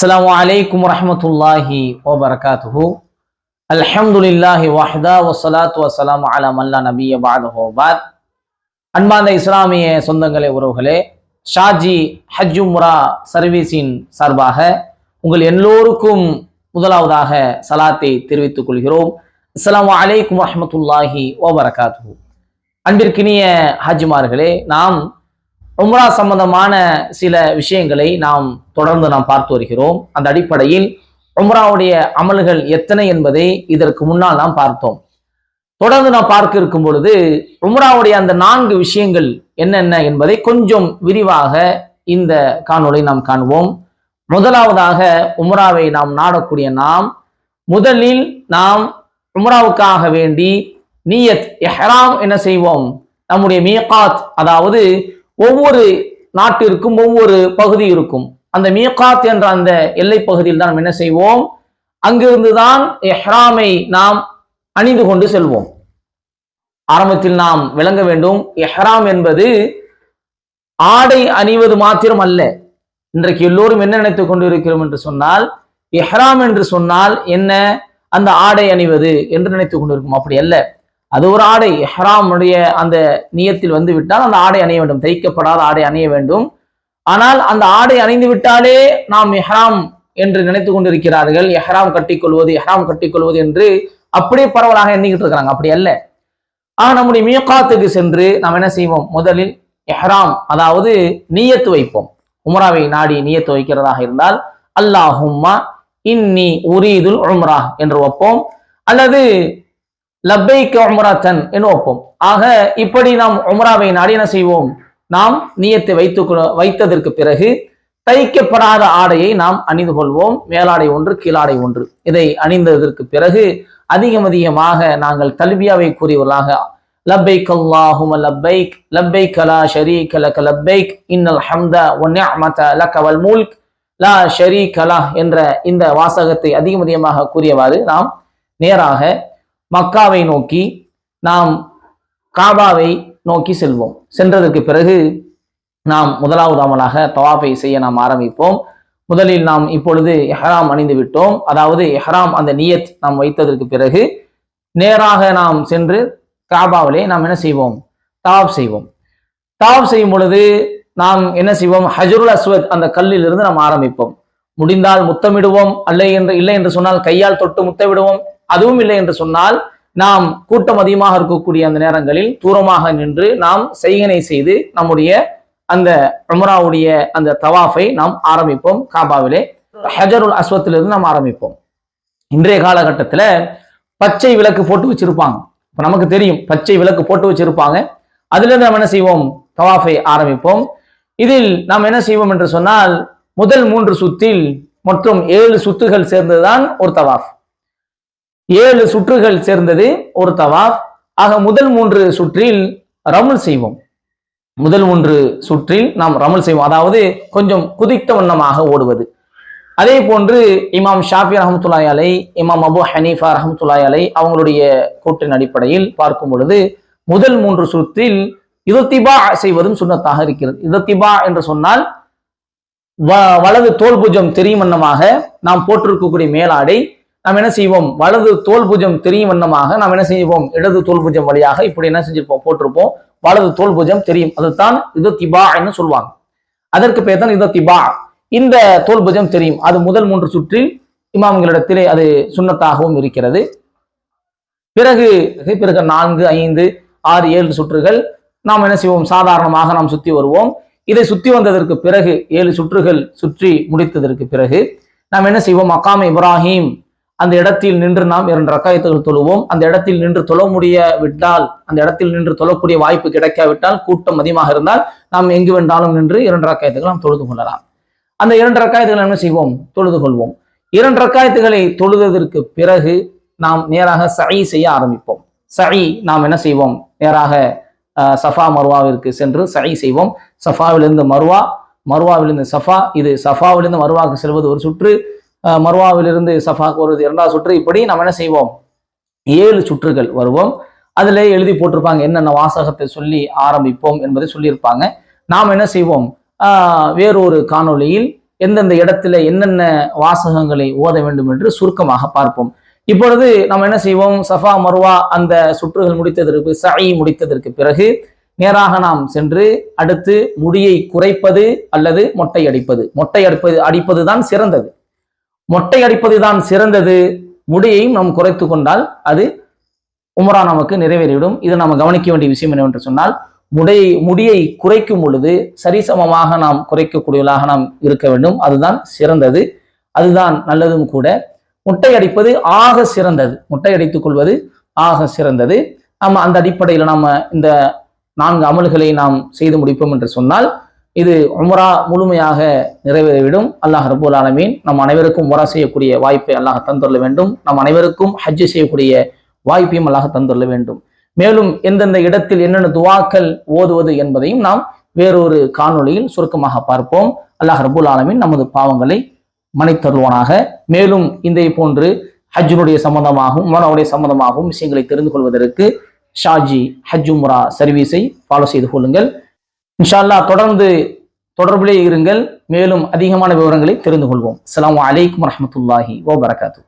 السلام عليكم ورحمة الله وبركاته الحمد لله وحده والصلاة والسلام على من لا نبي بعده بعد அன்பார்ந்த இஸ்லாமிய சொந்தங்களே உறவுகளே ஷாஜி ஹஜ் உம்ரா சர்வீஸின் சார்பாக உங்கள் எல்லோருக்கும் முதலாவதாக சலாத்தை தெரிவித்துக் கொள்கிறோம் அஸ்ஸலாமு அலைக்கும் வரஹ்மத்துல்லாஹி வபரகாத்துஹு அன்பிற்கினிய ஹஜ்மார்களே நாம் உம்ரா சம்பந்தமான சில விஷயங்களை நாம் தொடர்ந்து நாம் பார்த்து வருகிறோம். அந்த அடிப்படையில் உம்ராவுடைய அமல்கள் எத்தனை என்பதை இதற்கு முன்னால் நாம் பார்த்தோம். தொடர்ந்து நாம் பார்க்க இருக்கும் பொழுது உம்ராவுடைய அந்த நான்கு விஷயங்கள் என்னென்ன என்பதை கொஞ்சம் விரிவாக இந்த காணொளி நாம் காண்போம் முதலாவதாக உம்ராவை நாம் நாடக்கூடிய நாம் முதலில் நாம் உம்ராவுக்காக வேண்டி நீயத் எஹ்ராம் என்ன செய்வோம்? நம்முடைய மீகாத் அதாவது ஒவ்வொரு நாட்டிற்கும் ஒவ்வொரு பகுதி இருக்கும் அந்த மீகாத் என்ற அந்த எல்லை பகுதியில் தான் நாம் என்ன செய்வோம்? அங்கிருந்து தான் எஹ்ராமை நாம் அணிந்து கொண்டு செல்வோம். ஆரம்பத்தில் நாம் விளங்க வேண்டும் எஹ்ராம் என்பது ஆடை அணிவது மாத்திரம் அல்ல இன்றைக்கு எல்லோரும் என்ன நினைத்துக் கொண்டு இருக்கிறோம் என்று சொன்னால் எஹ்ராம் என்று சொன்னால் என்ன? அந்த ஆடை அணிவது என்று நினைத்துக் கொண்டிருக்கும் அப்படி அல்ல. அது ஒரு ஆடை எஹ்ராமுடைய அந்த நியத்தில் வந்து விட்டால் அந்த ஆடை அணிய வேண்டும். தைக்கப்படாத ஆடை அணிய வேண்டும். ஆனால் அந்த ஆடை அணிந்து விட்டாலே நாம் எஹ்ராம் என்று நினைத்து கொண்டிருக்கிறார்கள். எஹ்ராம் கட்டிக்கொள்வது எஹ்ராம் கட்டிக்கொள்வது என்று அப்படியே பரவலாக எண்ணிக்கிட்டு இருக்கிறாங்க அப்படி அல்ல. ஆக நம்முடைய மியக்காத்துக்கு சென்று நாம் என்ன செய்வோம்? முதலில் எஹ்ராம் அதாவது நீயத்து வைப்போம். உம்ராவை நாடி நீயத்து வைக்கிறதாக இருந்தால் அல்லாஹும்மா இன்னி உரீதுல் உம்ரா என்று வைப்போம். அல்லது லப்பைக்கு உம்ராத்தன் என்று வைப்போம் ஆக இப்படி நாம் உம்ராவை நாடி என்ன செய்வோம்? நாம் நியத்தை வைத்து வைத்ததற்கு பிறகு தைக்கப்படாத ஆடையை நாம் அணிந்து கொள்வோம். மேலாடை ஒன்று கீழாடை ஒன்று. இதை அணிந்ததற்கு பிறகு அதிகம் அதிகமாக நாங்கள் தல்பியாவை கூறியவர்களாக லப்பைக் அல்லாஹும லப்பைக் லப்பைக் லா ஷரீக லக லப்பைக் இன்னல் ஹம்த ஒன்யாமத நிஅமத லக வல் மூல்க். லா ஷரீக கலா என்ற இந்த வாசகத்தை அதிகம் அதிகமாக கூறியவாறு நாம் நேராக மக்காவை நோக்கி நாம் காபாவை நோக்கி செல்வோம். சென்றதற்கு பிறகு நாம் முதலாவது அமலாக தவாஃபை செய்ய நாம் ஆரம்பிப்போம். முதலில் நாம் இப்பொழுது எஹராம் அணிந்து விட்டோம். அதாவது எஹராம் அந்த நியத் நாம் வைத்ததற்கு பிறகு நேராக நாம் சென்று காபாவிலே நாம் என்ன செய்வோம்? தவாப் செய்வோம். தவாப் செய்யும் பொழுது நாம் என்ன செய்வோம்? ஹஜருல் அஸ்வத் அந்த கல்லில் இருந்து நாம் ஆரம்பிப்போம். முடிந்தால் முத்தமிடுவோம். அல்ல என்று இல்லை என்று சொன்னால் கையால் தொட்டு முத்தமிடுவோம். அதுவும் இல்லை என்று சொன்னால் நாம் கூட்டம் அதிகமாக இருக்கக்கூடிய அந்த நேரங்களில் தூரமாக நின்று நாம் செய்கனை செய்து நம்முடைய அந்த உம்ராவுடைய அந்த தவாஃபை நாம் ஆரம்பிப்போம் காபாவிலே. ஹஜருல் அஸ்வத்திலிருந்து நாம் ஆரம்பிப்போம். இன்றைய காலகட்டத்தில் பச்சை விளக்கு போட்டு வச்சிருப்பாங்க. இப்போ நமக்கு தெரியும் பச்சை விளக்கு போட்டு வச்சிருப்பாங்க. அதிலிருந்து நாம் என்ன செய்வோம்? தவாஃபை ஆரம்பிப்போம். இதில் நாம் என்ன செய்வோம் என்று சொன்னால் முதல் மூன்று சுத்தில் மற்றும் ஏழு சுத்துகள் சேர்ந்ததுதான் ஒரு தவாஃப். ஏழு சுற்றுகள் சேர்ந்தது ஒரு தவாஃப். ஆக முதல் மூன்று சுற்றில் ரமல் செய்வோம். முதல் மூன்று சுற்றில் நாம் ரமல் செய்வோம். அதாவது கொஞ்சம் குதித்த வண்ணமாக ஓடுவது. அதே போன்று இமாம் ஷாஃபி ரஹமத்துல்லாய் அலை இமாம் அபு ஹனீஃபா ரஹமத்துல்லாய் அலை அவங்களுடைய கூட்டின் அடிப்படையில் பார்க்கும் பொழுது முதல் மூன்று சுற்றில் இதத்திபா செய்வதும் சுண்ணத்தாக இருக்கிறது. இதத்திபா என்று சொன்னால் வலது தோல் பூஜம் தெரியும் வண்ணமாக நாம் போட்டிருக்கக்கூடிய மேலாடை நாம் என்ன செய்வோம்? வலது தோல் பூஜம் தெரியும் வண்ணமாக நாம் என்ன செய்வோம்? இடது தோல் பூஜம் வழியாக இப்படி என்ன செஞ்சிருப்போம்? போட்டிருப்போம். வலது தோல் பூஜம் தெரியும். அதுதான் இது திபா என்று சொல்லுவாங்க அதற்கு பேர் தான் இது திபா இந்த தோல் பூஜம் தெரியும். அது முதல் மூன்று சுற்றில் இமாம்களிடத்திலே அது சுண்ணத்தாகவும் இருக்கிறது. பிறகு பிறகு நான்கு ஐந்து ஆறு ஏழு சுற்றுகள் நாம் என்ன செய்வோம்? சாதாரணமாக நாம் சுத்தி வருவோம். இதை சுத்தி வந்ததற்கு பிறகு ஏழு சுற்றுகள் சுற்றி முடித்ததற்கு பிறகு நாம் என்ன செய்வோம்? அக்காம இப்ராஹிம் அந்த இடத்தில் நின்று நாம் இரண்டு ரக்காயத்துகள் தொழுவோம். அந்த இடத்தில் நின்று தொழ முடிய விட்டால் அந்த இடத்தில் நின்று தொழக்கூடிய வாய்ப்பு கிடைக்காவிட்டால் கூட்டம் அதிகமாக இருந்தால் நாம் எங்கு வேண்டாலும் நின்று இரண்டு ரக்காயத்துகள் நாம் தொழுது கொள்ளலாம். அந்த இரண்டு ரக்காயத்துகள் என்ன செய்வோம்? தொழுது கொள்வோம். இரண்டு ரக்காயத்துகளை தொழுததற்கு பிறகு நாம் நேராக சை செய்ய ஆரம்பிப்போம். சை நாம் என்ன செய்வோம்? நேராக சஃபா மருவாவிற்கு சென்று சை செய்வோம். சஃபாவிலிருந்து மருவா மருவாவிலிருந்து சஃபா இது சஃபாவிலிருந்து மருவாவுக்கு செல்வது ஒரு சுற்று. மர்வாவிலிருந்து சஃபாக்கு வருவது இரண்டாவது சுற்று. இப்படி நம்ம என்ன செய்வோம்? ஏழு சுற்றுகள் வருவோம். அதில் எழுதி போட்டிருப்பாங்க. என்னென்ன வாசகத்தை சொல்லி ஆரம்பிப்போம் என்பதை சொல்லியிருப்பாங்க. நாம் என்ன செய்வோம்? வேறொரு காணொளியில் எந்தெந்த இடத்துல என்னென்ன வாசகங்களை ஓத வேண்டும் என்று சுருக்கமாக பார்ப்போம். இப்பொழுது நாம் என்ன செய்வோம்? சஃபா மர்வா அந்த சுற்றுகள் முடித்ததற்கு சை முடித்ததற்கு பிறகு நேராக நாம் சென்று அடுத்து முடியை குறைப்பது அல்லது மொட்டை அடிப்பது. மொட்டை அடிப்பது அடிப்பது தான் சிறந்தது. மொட்டை அடிப்பது தான் சிறந்தது. முடியையும் நாம் குறைத்து கொண்டால் அது உமரா நமக்கு நிறைவேறிவிடும். இது நாம் கவனிக்க வேண்டிய விஷயம் என்னவென்று சொன்னால் முடை முடியை குறைக்கும் பொழுது சரிசமமாக நாம் குறைக்கக்கூடியவர்களாக நாம் இருக்க வேண்டும். அதுதான் சிறந்தது. அதுதான் நல்லதும் கூட. முட்டை அடிப்பது ஆக சிறந்தது. முட்டை அடித்துக் கொள்வது ஆக சிறந்தது. நம்ம அந்த அடிப்படையில் நாம் இந்த நான்கு அமல்களை நாம் செய்து முடிப்போம் என்று சொன்னால் இது உமரா முழுமையாக நிறைவேறிவிடும். அல்லாஹ் ரபுல் ஆலமீன் நம் அனைவருக்கும் உமரா செய்யக்கூடிய வாய்ப்பை அல்லாஹ் தந்துள்ள வேண்டும். நம் அனைவருக்கும் ஹஜ்ஜு செய்யக்கூடிய வாய்ப்பையும் அல்லாஹ் தந்துள்ள வேண்டும். மேலும் எந்தெந்த இடத்தில் என்னென்ன துவாக்கள் ஓதுவது என்பதையும் நாம் வேறொரு காணொளியில் சுருக்கமாக பார்ப்போம். அல்லாஹ் ரபுல் ஆலமீன் நமது பாவங்களை மன்னித்தருவானாக மேலும் இதை போன்று ஹஜ்ஜினுடைய சம்பந்தமாகவும் உமராவுடைய சம்பந்தமாகவும் விஷயங்களை தெரிந்து கொள்வதற்கு ஷாஜி ஹஜ் உம்ரா சர்வீஸை ஃபாலோ செய்து கொள்ளுங்கள். இன்ஷா அல்லாஹ் தொடர்ந்து தொடர்பிலே இருங்கள். மேலும் அதிகமான விவரங்களை தெரிந்து கொள்வோம். அஸ்ஸலாமு அலைக்கும் ஓ வபரகாத்து.